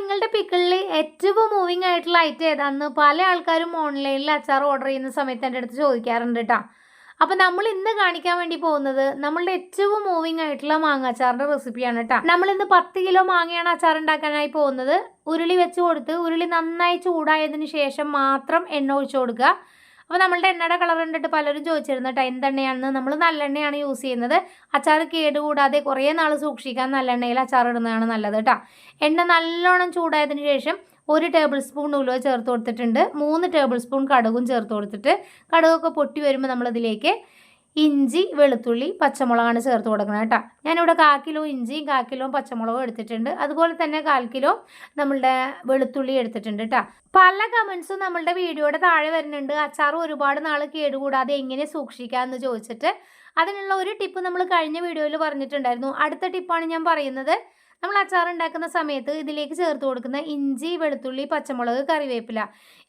നിങ്ങളുടെ പിക്കിളിൽ ഏറ്റവും മൂവിങ് ആയിട്ടുള്ള ഐറ്റം ഏതാന്ന് പല ആൾക്കാരും ഓൺലൈനിൽ അച്ചാർ ഓർഡർ ചെയ്യുന്ന സമയത്ത് എന്റെ അടുത്ത് ചോദിക്കാറുണ്ട് കേട്ടോ അപ്പോൾ നമ്മൾ ഇന്ന് കാണിക്കാൻ വേണ്ടി പോകുന്നത് നമ്മളുടെ ഏറ്റവും മൂവിങ് ആയിട്ടുള്ള മാങ്ങാച്ചാറിന്റെ റെസിപ്പിയാണ് കേട്ടോ നമ്മൾ ഇന്ന് പത്ത് കിലോ മാങ്ങയാണ് അച്ചാർ ഉണ്ടാക്കാനായി പോകുന്നത്. ഉരുളി വെച്ച് കൊടുത്ത് ഉരുളി നന്നായി ചൂടായതിനു ശേഷം മാത്രം എണ്ണ ഒഴിച്ചു കൊടുക്കുക. അപ്പോൾ നമ്മളുടെ എണ്ണയുടെ കളർ കണ്ടിട്ട് പലരും ചോദിച്ചിരുന്നു കേട്ടോ എന്തെണ്ണയാണെന്ന്? നമ്മൾ നല്ലെണ്ണയാണ് യൂസ് ചെയ്യുന്നത്. അച്ചാർ കേടുകൂടാതെ കുറേ നാൾ സൂക്ഷിക്കാൻ നല്ലെണ്ണയിൽ അച്ചാർ ഇടുന്നതാണ് നല്ലത് കേട്ടോ എണ്ണ നല്ലോണം ചൂടായതിന് ശേഷം ഒരു ടേബിൾ സ്പൂൺ ഉലുവ ചേർത്ത് കൊടുത്തിട്ടുണ്ട്. മൂന്ന് ടേബിൾ സ്പൂൺ കടുകും ചേർത്ത് കൊടുത്തിട്ട് കടുകൊക്കെ പൊട്ടി വരുമ്പോൾ നമ്മളിതിലേക്ക് ഇഞ്ചി വെളുത്തുള്ളി പച്ചമുളകാണ് ചേർത്ത് കൊടുക്കുന്നത് കേട്ടോ. ഞാനിവിടെ കാൽ കിലോ ഇഞ്ചിയും കാൽ കിലോ പച്ചമുളകും എടുത്തിട്ടുണ്ട്. അതുപോലെ തന്നെ കാൽ കിലോ നമ്മളുടെ വെളുത്തുള്ളി എടുത്തിട്ടുണ്ട് കേട്ടോ. പല കമൻസും നമ്മളുടെ വീഡിയോയുടെ താഴെ വരുന്നുണ്ട്. അച്ചാർ ഒരുപാട് നാൾ കേടുകൂടാതെ എങ്ങനെ സൂക്ഷിക്കാം എന്ന് ചോദിച്ചിട്ട്. അതിനുള്ള ഒരു ടിപ്പ് നമ്മൾ കഴിഞ്ഞ വീഡിയോയിൽ പറഞ്ഞിട്ടുണ്ടായിരുന്നു. അടുത്ത ടിപ്പാണ് ഞാൻ പറയുന്നത്. നമ്മൾ അച്ചാർ ഉണ്ടാക്കുന്ന സമയത്ത് ഇതിലേക്ക് ചേർത്ത് കൊടുക്കുന്ന ഇഞ്ചി വെളുത്തുള്ളി പച്ചമുളക് കറിവേപ്പില.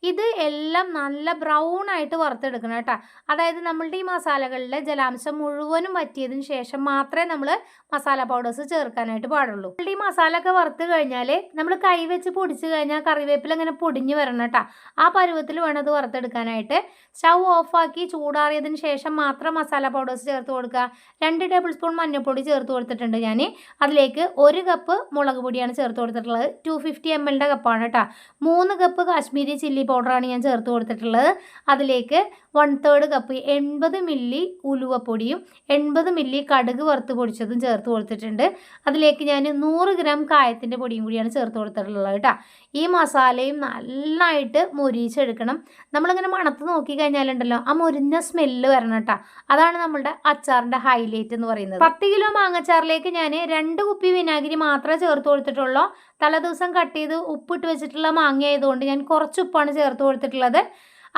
ഇത് എല്ലാം നല്ല ബ്രൗൺ ആയിട്ട് വറുത്തെടുക്കണം കേട്ടോ. അതായത് നമ്മളുടെ ഈ മസാലകളിലെ ജലാംശം മുഴുവനും വറ്റിയതിന് ശേഷം മാത്രമേ നമ്മൾ മസാല പൗഡേഴ്സ് ചേർക്കാനായിട്ട് പാടുള്ളൂ. നമ്മളുടെ ഈ മസാല ഒക്കെ വറുത്ത് കഴിഞ്ഞാൽ നമ്മൾ കൈ വെച്ച് പൊടിച്ച് കഴിഞ്ഞാൽ കറിവേപ്പില ഇങ്ങനെ പൊടിഞ്ഞ് വരണം കേട്ടോ. ആ പരുവത്തിൽ വേണം അത് വറുത്തെടുക്കാനായിട്ട്. സ്റ്റൗ ഓഫാക്കി ചൂടാറിയതിന് ശേഷം മാത്രം മസാല പൗഡേഴ്സ് ചേർത്ത് കൊടുക്കുക. രണ്ട് ടേബിൾ സ്പൂൺ മഞ്ഞൾപ്പൊടി ചേർത്ത് കൊടുത്തിട്ടുണ്ട് ഞാൻ അതിലേക്ക് ഒരു കപ്പ് മുളക് പൊടിയാണ് ചേർത്ത് കൊടുത്തിട്ടുള്ളത്. ടു ഫിഫ്റ്റി എം എല്ലിന്റെ കപ്പാണ് കേട്ടോ മൂന്ന് കപ്പ് കാശ്മീരി ചില്ലി പൗഡറാണ് ഞാൻ ചേർത്ത് കൊടുത്തിട്ടുള്ളത്. അതിലേക്ക് വൺ തേർഡ് കപ്പ് എൺപത് മില്ലി ഉലുവപ്പൊടിയും എൺപത് മില്ലി കടുക് വറുത്ത് പൊടിച്ചതും ചേർത്ത് കൊടുത്തിട്ടുണ്ട്. അതിലേക്ക് ഞാൻ നൂറ് ഗ്രാം കായത്തിന്റെ പൊടിയും കൂടിയാണ് ചേർത്ത് കൊടുത്തിട്ടുള്ളത് കേട്ടോ ഈ മസാലയും നന്നായിട്ട് മൊരിച്ചെടുക്കണം. നമ്മളിങ്ങനെ മണത്ത് നോക്കി കഴിഞ്ഞാലുണ്ടല്ലോ ആ മൊരിഞ്ഞ സ്മെല്ല് വരണം കേട്ടോ അതാണ് നമ്മളുടെ അച്ചാറിന്റെ ഹൈലൈറ്റ് എന്ന് പറയുന്നത്. പത്ത് കിലോ മാങ്ങച്ചാറിലേക്ക് ഞാൻ രണ്ട് കുപ്പി വിനാഗിരി മാത്രമേ ചേർത്ത് കൊടുത്തിട്ടുള്ളൂ. തലേദിവസം കട്ട് ചെയ്ത് ഉപ്പിട്ട് വെച്ചിട്ടുള്ള മാങ്ങ ആയതുകൊണ്ട് ഞാൻ കുറച്ച് ഉപ്പാണ് ചേർത്ത് കൊടുത്തിട്ടുള്ളത്.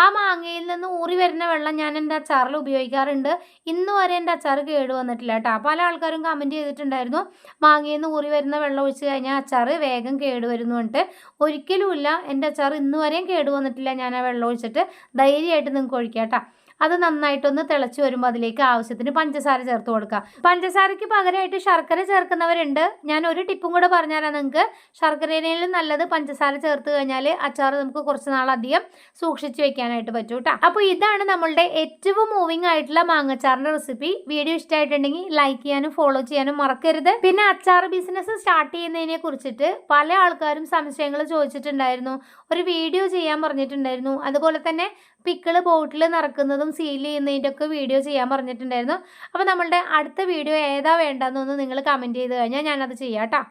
ആ മാങ്ങയിൽ നിന്ന് ഊറി വരുന്ന വെള്ളം ഞാൻ എന്റെ അച്ചാറിൽ ഉപയോഗിക്കാറുണ്ട്. ഇന്ന് വരെ എന്റെ അച്ചാർ കേട് വന്നിട്ടില്ല കേട്ടോ. പല ആൾക്കാരും കമന്റ് ചെയ്തിട്ടുണ്ടായിരുന്നു. മാങ്ങയിൽ നിന്ന് ഊറി വരുന്ന വെള്ളം ഒഴിച്ച് കഴിഞ്ഞാൽ അച്ചാർ വേഗം കേട് വരുന്നു പറഞ്ഞിട്ട്. ഒരിക്കലുമില്ല എന്റെ അച്ചാർ ഇന്ന് വരെയും കേട് വന്നിട്ടില്ല. ഞാൻ ആ വെള്ളം ഒഴിച്ചിട്ട് ധൈര്യമായിട്ട് നിങ്ങൾക്ക് ഒഴിക്കാം കേട്ടോ. അത് നന്നായിട്ടൊന്ന് തിളച്ച് വരുമ്പോൾ അതിലേക്ക് ആവശ്യത്തിന് പഞ്ചസാര ചേർത്ത് കൊടുക്കുക പഞ്ചസാരയ്ക്ക് പകരമായിട്ട് ശർക്കര ചേർക്കുന്നവരുണ്ട്. ഞാൻ ഒരു ടിപ്പും കൂടെ പറഞ്ഞുതരാം നിങ്ങൾക്ക്. ശർക്കരയിലും നല്ലത് പഞ്ചസാര ചേർത്ത് കഴിഞ്ഞാൽ അച്ചാർ നമുക്ക് കുറച്ച് നാളധികം സൂക്ഷിച്ച് വെക്കാനായിട്ട് പറ്റും കേട്ടോ അപ്പോൾ ഇതാണ് നമ്മളുടെ ഏറ്റവും മൂവിങ് ആയിട്ടുള്ള മാങ്ങച്ചാറിന്റെ റെസിപ്പി വീഡിയോ ഇഷ്ടമായിട്ടുണ്ടെങ്കിൽ ലൈക്ക് ചെയ്യാനും ഫോളോ ചെയ്യാനും മറക്കരുത്. പിന്നെ അച്ചാർ ബിസിനസ് സ്റ്റാർട്ട് ചെയ്യുന്നതിനെ കുറിച്ചിട്ട് പല ആൾക്കാരും സംശയങ്ങൾ ചോദിച്ചിട്ടുണ്ടായിരുന്നു. ഒരു വീഡിയോ ചെയ്യാൻ പറഞ്ഞിട്ടുണ്ടായിരുന്നു. അതുപോലെ തന്നെ പിക്കിൾ ബോട്ടിൽ നിറക്കുന്നതും സീൽ ചെയ്യുന്നതിന്റെ ഒക്കെ വീഡിയോ ചെയ്യാൻ പറഞ്ഞിട്ടുണ്ടായിരുന്നു. അപ്പോൾ നമ്മളുടെ അടുത്ത വീഡിയോ ഏതാ വേണ്ടതെന്നൊന്ന് നിങ്ങൾ കമന്റ് ചെയ്ത് കഴിഞ്ഞാൽ ഞാനത് ചെയ്യാം കേട്ടോ.